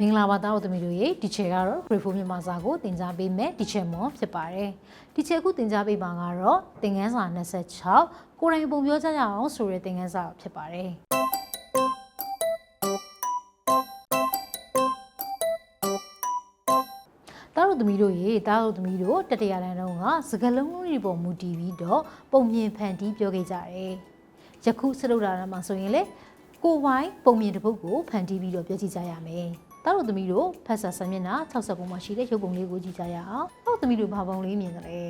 မင်္ဂလာပါသားတို့သမီးတို့ရေဒီချေကတော့ Grade 4မြန်မာစာကိုသင်ကြားပေးမယ်ဒီချေမွန်ဖြစ်ပါတယ်ဒီချေခုသင်ကြားပေးပါကတော့သင်ခန်းစာ26ကိုယ်တိုင်ပုံပြောကြရအောင်ဆိုတဲ့သင်ခန်းစာဖြစ်ပါတယ်တားတို့သမီးတို့ရေတားတို့သမီးတို့တတရာတန်းတုန်းကစကလုံးတွေပေါ်မူတည်ပြီးတော့ပုံမြင်ဖန်တီးပြောခဲ့ကြတယ်ယခုစရုပ်ဒါရမှာဆိုရင်လေကိုဝိုင်းပုံမြင်တစ်ပုဒ်ကိုဖန်တီးပြီးတော့ပြောကြည့်ကြရမယ်။ တားတို့သမီးတို့ဖတ်စာစာမျက်နှာ60ပုံမှာရှိတဲ့ရုပ်ပုံလေးကိုကြည့်ကြရအောင်။တားတို့သမီးတို့ဘာပုံလေးမြင်ကြလဲ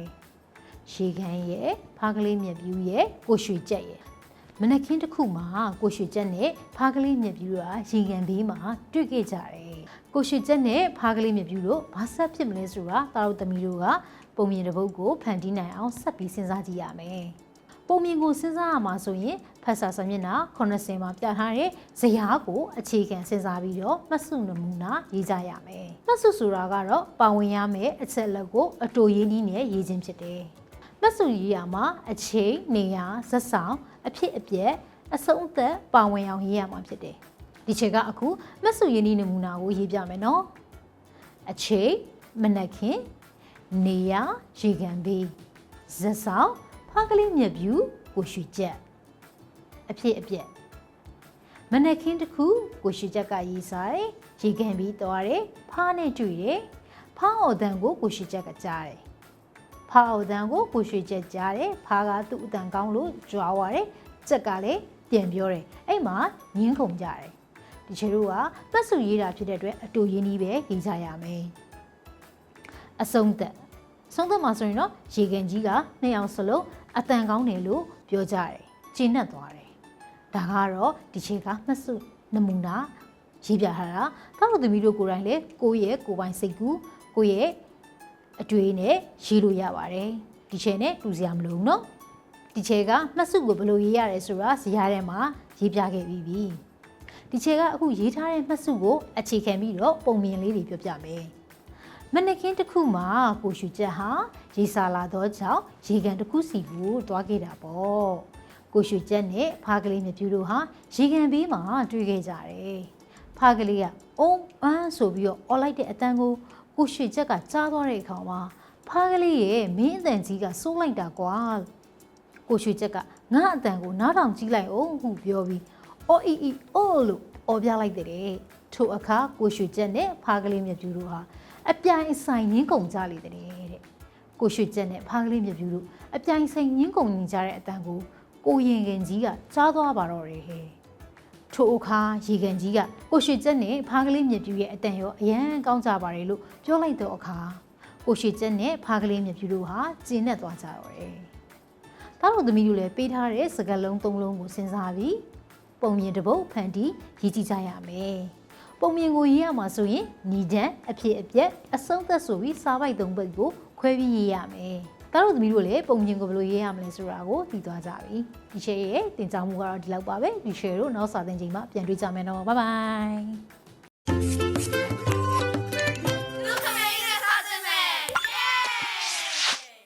။ရေခမ်းရဲ့ဖားကလေးမြက်ပြူးရဲ့ကိုရွှေကြက်ရဲ့မနက်ခင်းတစ်ခုမှာကိုရွှေကြက်နဲ့ဖားကလေးမြက်ပြူးကရေကန်ဘေးမှာတွေ့ခဲ့ကြတယ်။ကိုရွှေကြက်နဲ့ဖားကလေးမြက်ပြူးတို့ဘာဆက်ဖြစ်မလဲဆိုတာတားတို့သမီးတို့ကပုံမြင်တစ်ပုဒ်ကိုဖန်တီးနိုင်အောင်ဆက်ပြီးစဉ်းစားကြည့်ရမယ်။ ပုံမြင်ကိုစဉ်းစားရမှာဆိုရင်ဖတ်စာစာမျက်နှာ80မှာပြထားတဲ့ဇယားကိုအခြေခံစဉ်းစားပြီးတော့မှတ်စုနမူနာရေးကြရမယ်။မှတ်စုဆိုတာကတော့ပါဝင်ရမယ့်အချက်လက်ကိုအတူရေးနည်းနဲ့ရေးခြင်းဖြစ်တယ်။မှတ်စုရေးရမှာအချိန်နေရာဇက်ဆောင်အဖြစ်အပျက်အဆုံးအသက်ပါဝင်အောင်ရေးရမှာဖြစ်တယ်။ဒီချက်ကအခုမှတ်စုရေးနည်းနမူနာကိုရေးပြမယ်နော်။အချိန်မနက်ခင်းနေရာရေကန်ဘေးဇက်ဆောင် ဖားကလေးမြက်ပြူကိုရွှေချက်အဖြစ်အပျက်မနက်ခင်းတစ်ခုကိုရွှေချက်ကရေးစားတယ်ရေကန်ပြီးသွားတယ်ဖားနဲ့တွေ့တယ်ဖားအော်တန်ကိုကိုရွှေချက်ကကြားတယ်ဖားအော်တန်ကိုကိုရွှေချက်ကြားတယ်ဖားကသူ့အတန်ကောင်းလို့ကြွားသွားတယ်ချက်ကလည်းပြန်ပြောတယ်အဲ့မှာငင်းခုန်ကြတယ်ဒီချေတို့ကပတ်စုရေးတာဖြစ်တဲ့အတွက်အတူရင်းနှီးပဲရေးကြရမယ်အဆုံးသက် ဆုံးသက်မှာဆိုရင်တော့ရေကန်ကြီးကနှစ်ယောက်စလုံးအတန်ကောင်းတယ်လို့ပြောကြတယ်။ကျေနပ်သွားတယ်။ဒါကတော့ဒီခြေကမှတ်စုနမူနာရေးပြထားတာကောက်တော်သမီးတို့ကိုယ်တိုင်လည်းကိုယ့်ရဲ့ကိုယ်ပိုင်စိတ်ကူးကိုယ့်ရဲ့အတွေ့နဲ့ရေးလို့ရပါတယ်။ဒီခြေနဲ့တူစရာမလိုဘူးနော်။ဒီခြေကမှတ်စုကိုဘယ်လိုရေးရတယ်ဆိုတာဇာတ်ထဲမှာရေးပြခဲ့ပြီးပြီ။ဒီခြေကအခုရေးထားတဲ့မှတ်စုကိုအခြေခံပြီးတော့ပုံမြင်လေးတွေပြောပြမယ်။ မနက်ခင်းတစ်ခုမှာကိုရှူချက်ဟာရေစာလာတော့ကြောင့်ရေကန်တစ်ခုစီကိုတွားခဲ့တာပေါ့ကိုရှူချက်နဲ့ဖားကလေးမြပြူတို့ဟာရေကန်ဘေးမှာတွေ့ခဲ့ကြတယ်ဖားကလေးကအုံအန်းဆိုပြီးတော့အော်လိုက်တဲ့အတန်းကိုကိုရှူချက်ကကြားသွားတဲ့အခါမှာဖားကလေးရဲ့မင်းအတန်ကြီးကစိုးလိုက်တာကွာကိုရှူချက်ကငါအတန်ကိုနားထောင်ကြည့်လိုက်အောင်ဟုပြောပြီးအော်အီအီအိုးလို့အော်ပြလိုက်တဲ့ထိုအခါကိုရှူချက်နဲ့ဖားကလေးမြပြူတို့ဟာ အပြိုင်ဆိုင်ငင်းကုန်ကြလေတဲ့တဲ့ကိုရွှေကျက်နဲ့ဖားကလေးမြပြူတို့အပြိုင်ဆိုင်ငင်းကုန်နေကြတဲ့အတန်ကိုကိုရင်ခင်ကြီးကကြားသွားပါတော့တယ်ဟဲ့ထိုအခါရေကန်ကြီးကကိုရွှေကျက်နဲ့ဖားကလေးမြပြူရဲ့အတန်ရောအရန်ကောင်းကြပါတယ်လို့ပြောလိုက်တော့အခါကိုရွှေကျက်နဲ့ဖားကလေးမြပြူတို့ဟာကျင်းနဲ့သွားကြတော့တယ်တားတော်သမီးတို့လည်းပေးထားတဲ့စကလုံးသုံးလုံးကိုစဉ်းစားပြီးပုံမြင်တစ်ပုတ်ဖန်တီးရေးကြည့်ကြရမယ်။ ပုံမြင်ကိုရေးရမှာဆိုရင်ညီတန်းအဖြစ်အပျက်အဆုံးသက်ဆိုပြီးစာပိုက်သုံးပုဒ်ကိုခွဲပြီးရေးရမယ်။ဒါတို့သမီးတို့လည်းပုံမြင်ကိုဘယ်လိုရေးရမလဲဆိုတာကိုသိသွားကြပြီ။ဒီရှယ်ရဲ့တင် जा မှုကတော့ဒီလောက်ပါပဲ။ဒီရှယ်တို့နောက်စာသင်ချိန်မှာပြန်တွေ့ကြမယ်တော့။ Bye bye